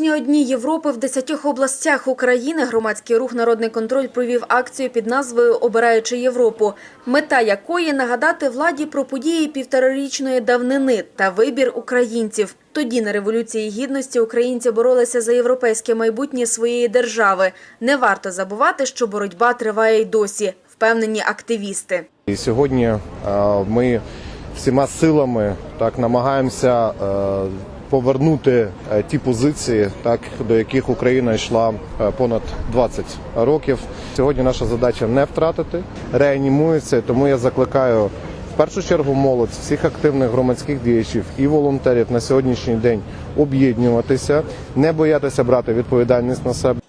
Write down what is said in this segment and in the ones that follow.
Минулого одні Європи в десятьох областях України громадський рух Народний контроль провів акцію під назвою Обираючи Європу, мета якої нагадати владі про події півторарічної давнини та вибір українців. Тоді на революції гідності українці боролися за європейське майбутнє своєї держави. Не варто забувати, що боротьба триває й досі, впевнені активісти. І сьогодні е, ми всіма силами так намагаємося е, повернути е, ті позиції, так до яких Україна йшла е, понад 20 років. Сьогодні наша задача не втратити, реанімується. Тому я закликаю в першу чергу молодь, всіх активних громадських діячів і волонтерів на сьогоднішній день об'єднуватися, не боятися брати відповідальність на себе.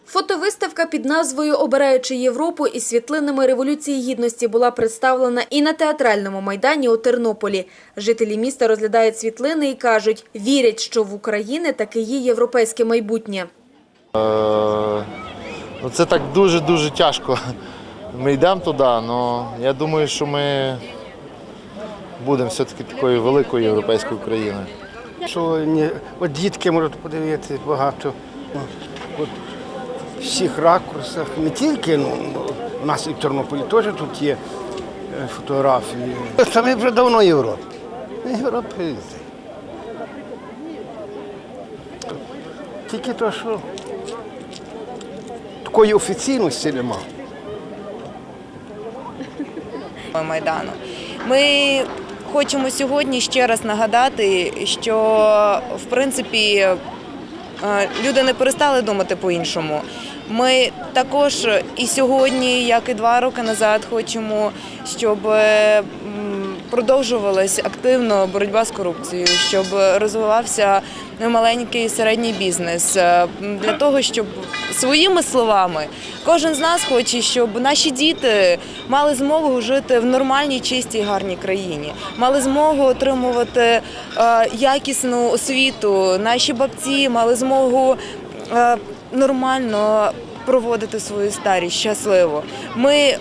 Під назвою Обираючи Європу із світлинами Революції Гідності була представлена і на театральному майдані у Тернополі. Жителі міста розглядають світлини і кажуть, вірять, що в Україні таки є європейське майбутнє. Е, Ну, це так дуже-дуже тяжко. Ми йдемо туди, але я думаю, що ми будемо все-таки такою великою європейською країною. Що ні, от дітки можуть подивитися багато. От, всіх ракурсах, не тільки, ну, у нас і в Тернополі теж тут є е, фотографії. Та ми вже давно Європа. Ми європейці. Тільки то, що такої офіційності немає. Майдану. Ми хочемо сьогодні ще раз нагадати, що в принципі е, люди не перестали думати по-іншому. Ми також і сьогодні, як і два роки назад, хочемо, щоб е, м, продовжувалась активно боротьба з корупцією, щоб розвивався маленький і середній бізнес е, для того, щоб своїми словами кожен з нас хоче, щоб наші діти мали змогу жити в нормальній, чистій, гарній країні, мали змогу отримувати е, якісну освіту. Наші бабці мали змогу нормально проводити свою старість щасливо. Ми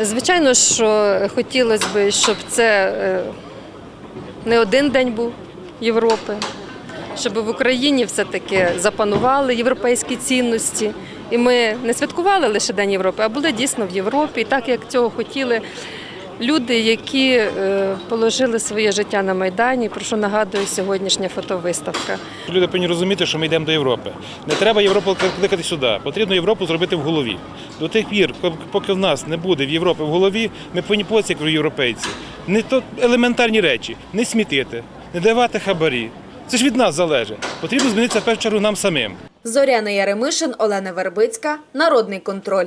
Звичайно, що хотілося б, щоб це е, не один день був Європи, щоб в Україні все-таки запанували європейські цінності. І ми не святкували лише День Європи, а були дійсно в Європі, так як цього хотіли люди, які е, положили своє життя на Майдані, про що нагадує сьогоднішня фотовиставка. Люди повинні розуміти, що ми йдемо до Європи. Не треба Європу кликати сюди. Потрібно Європу зробити в голові. До тих пір, поки в нас не буде в Європі в голові, ми повинні як європейці. Не то елементарні речі, не смітити, не давати хабарі. Це ж від нас залежить. Потрібно змінитися в першу чергу нам самим. Зоряна Яремишин, Олена Вербицька, Народний контроль.